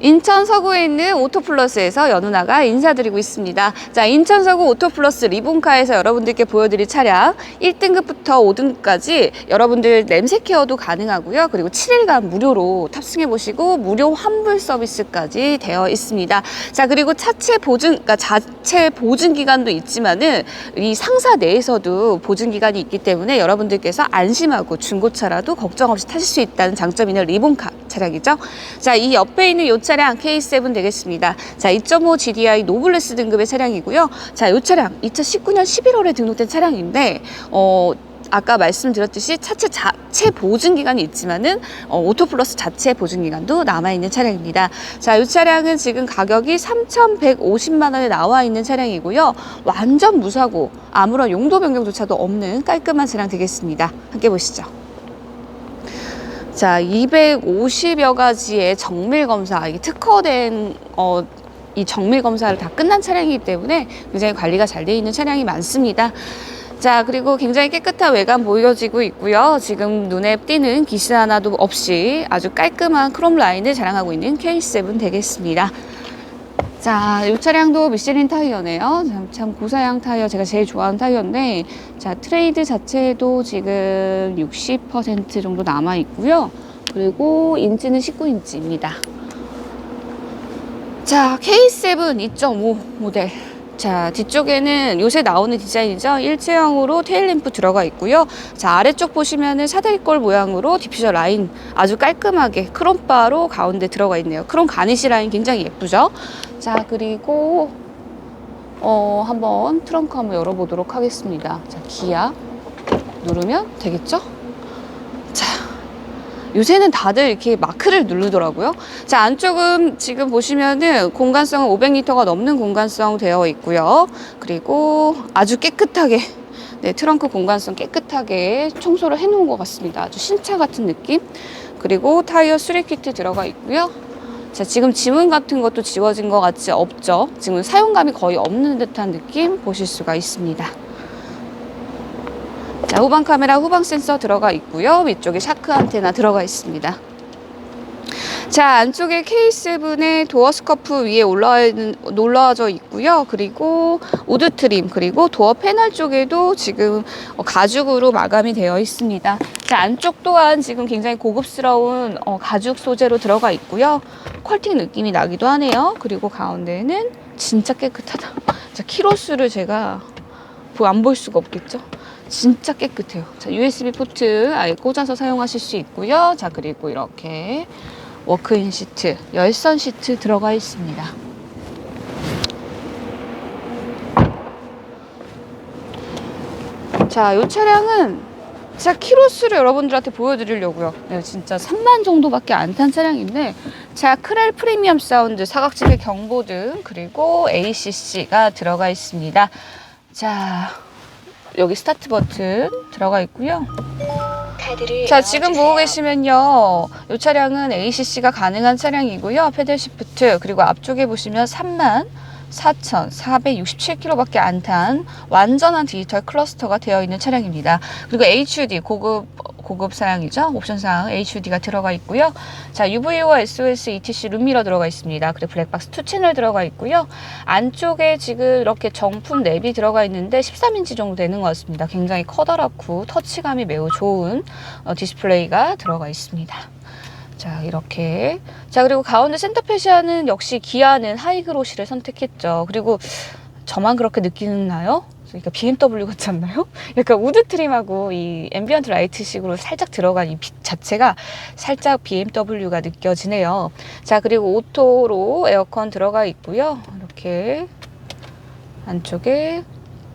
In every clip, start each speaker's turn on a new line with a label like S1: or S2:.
S1: 인천 서구에 있는 오토플러스에서 연우나가 인사드리고 있습니다. 자, 인천 서구 오토플러스 리본카에서 여러분들께 보여드릴 차량 1등급부터 5등급까지 여러분들 냄새 케어도 가능하고요. 그리고 7일간 무료로 탑승해 보시고 무료 환불 서비스까지 되어 있습니다. 자, 그리고 차체 보증, 그러니까 자체 보증 기간도 있지만은 이 상사 내에서도 보증 기간이 있기 때문에 여러분들께서 안심하고 중고차라도 걱정 없이 타실 수 있다는 장점이 있는 리본카 차량이죠. 자, 이 옆에 있는 이 차량 K7 되겠습니다. 자, 2.5 GDI 노블레스 등급의 차량이고요. 자, 이 차량 2019년 11월에 등록된 차량인데 어 아까 말씀드렸듯이 차체 자체 보증 기간이 있지만은 어, 오토플러스 자체 보증 기간도 남아 있는 차량입니다. 자, 이 차량은 지금 가격이 3,150만 원에 나와 있는 차량이고요. 완전 무사고 아무런 용도 변경조차도 없는 깔끔한 차량 되겠습니다. 함께 보시죠. 자, 250여 가지의 정밀 검사, 이 특허된 어, 이 정밀 검사를 다 끝난 차량이기 때문에 굉장히 관리가 잘돼 있는 차량이 많습니다. 자, 그리고 굉장히 깨끗한 외관 보여지고 있고요. 지금 눈에 띄는 기스 하나도 없이 아주 깔끔한 크롬 라인을 자랑하고 있는 K7 되겠습니다. 자, 이 차량도 미쉐린 타이어네요. 참, 참 고사양 타이어 제가 제일 좋아하는 타이어인데, 자 트레이드 자체도 지금 60% 정도 남아 있고요. 그리고 인치는 19인치입니다. 자, K7 2.5 모델. 자, 뒤쪽에는 요새 나오는 디자인이죠. 일체형으로 테일램프 들어가 있고요. 자, 아래쪽 보시면은 사다리꼴 모양으로 디퓨저 라인 아주 깔끔하게 크롬바로 가운데 들어가 있네요. 크롬 가니시 라인 굉장히 예쁘죠? 자, 그리고 어, 한번 트렁크 한번 열어보도록 하겠습니다. 자, 기아 누르면 되겠죠? 자, 요새는 다들 이렇게 마크를 누르더라고요. 자, 안쪽은 지금 보시면은 공간성은 500리터가 넘는 공간성 되어 있고요. 그리고 아주 깨끗하게 네, 트렁크 공간성 깨끗하게 청소를 해 놓은 것 같습니다. 아주 신차 같은 느낌. 그리고 타이어 수리 키트 들어가 있고요. 자, 지금 지문 같은 것도 지워진 것 같지 없죠? 지금 사용감이 거의 없는 듯한 느낌 보실 수가 있습니다. 자, 후방 카메라, 후방 센서 들어가 있고요. 위쪽에 샤크 안테나 들어가 있습니다. 자, 안쪽에 K7의 도어 스커프 위에 올라와 있는, 올라와져 있고요. 그리고 우드 트림, 그리고 도어 패널 쪽에도 지금 어, 가죽으로 마감이 되어 있습니다. 자, 안쪽 또한 지금 굉장히 고급스러운 어, 가죽 소재로 들어가 있고요. 퀄팅 느낌이 나기도 하네요. 그리고 가운데는 진짜 깨끗하다. 자, 키로수를 제가 안 볼 수가 없겠죠? 진짜 깨끗해요. 자, USB 포트 아예 꽂아서 사용하실 수 있고요. 자, 그리고 이렇게 워크인 시트, 열선 시트 들어가 있습니다. 자, 이 차량은 진짜 키로수를 여러분들한테 보여드리려고요. 네, 진짜 3만 정도밖에 안 탄 차량인데 자, 크렐 프리미엄 사운드, 사각지대 경보등, 그리고 ACC가 들어가 있습니다. 자, 여기 스타트 버튼 들어가 있고요. 자, 지금 보고 계시면요. 이 차량은 ACC가 가능한 차량이고요. 페달 시프트, 그리고 앞쪽에 보시면 3만 4,467km밖에 안 탄 완전한 디지털 클러스터가 되어 있는 차량입니다. 그리고 HUD 고급 고급 사양이죠. 옵션 사양 HUD가 들어가 있고요. 자, UV와 SOS, ETC 룸미러 들어가 있습니다. 그리고 블랙박스 2 채널 들어가 있고요. 안쪽에 지금 이렇게 정품 랩이 들어가 있는데 13인치 정도 되는 것 같습니다. 굉장히 커다랗고 터치감이 매우 좋은 어, 디스플레이가 들어가 있습니다. 자, 이렇게. 자, 그리고 가운데 센터페시아는 역시 기아는 하이그로시를 선택했죠. 그리고 저만 그렇게 느끼나요? 그러니까 BMW 같지 않나요? 약간 우드 트림하고 이 앰비언트 라이트식으로 살짝 들어간 이 빛 자체가 살짝 BMW가 느껴지네요. 자, 그리고 오토로 에어컨 들어가 있고요. 이렇게 안쪽에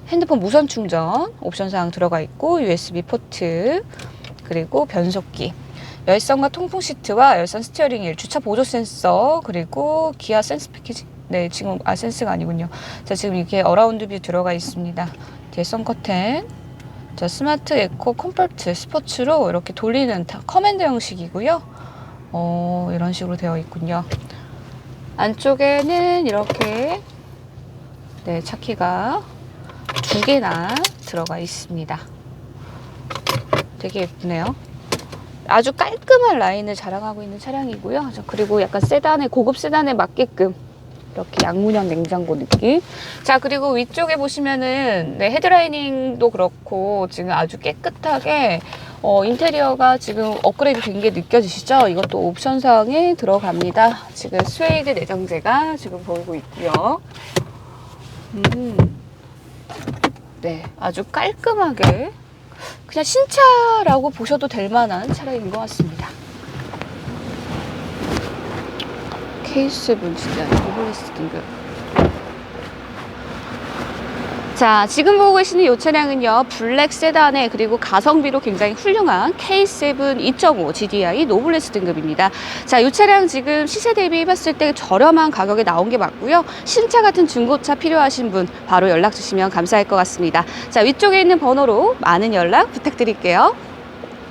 S1: 핸드폰 무선 충전 옵션 사항 들어가 있고 USB 포트 그리고 변속기 열선과 통풍 시트와 열선 스티어링 휠, 주차 보조 센서, 그리고 기아 센스 패키지. 네, 지금 아 센스가 아니군요. 자, 지금 이렇게 어라운드 뷰 들어가 있습니다. 뒤에 선 커튼. 자, 스마트 에코 컴포트 스포츠로 이렇게 돌리는 다 커맨드 형식이고요. 어, 이런 식으로 되어 있군요. 안쪽에는 이렇게 네, 차키가 두 개나 들어가 있습니다. 되게 예쁘네요. 아주 깔끔한 라인을 자랑하고 있는 차량이고요. 자, 그리고 약간 세단에 고급 세단에 맞게끔 이렇게 양문형 냉장고 느낌. 자, 그리고 위쪽에 보시면은 네, 헤드라이닝도 그렇고 지금 아주 깨끗하게 어, 인테리어가 지금 업그레이드 된 게 느껴지시죠? 이것도 옵션 사항에 들어갑니다. 지금 스웨이드 내장재가 지금 보이고 있고요. 음. 네, 아주 깔끔하게 그냥 신차라고 보셔도 될 만한 차량인 것 같습니다. K7 진짜 등급. 자, 지금 보고 계시는 이 차량은요, 블랙 세단에 그리고 가성비로 굉장히 훌륭한 K7 2.5 GDI 노블레스 등급입니다. 자, 이 차량 지금 시세 대비 봤을 때 저렴한 가격에 나온 게 맞고요. 신차 같은 중고차 필요하신 분 바로 연락 주시면 감사할 것 같습니다. 자, 위쪽에 있는 번호로 많은 연락 부탁드릴게요.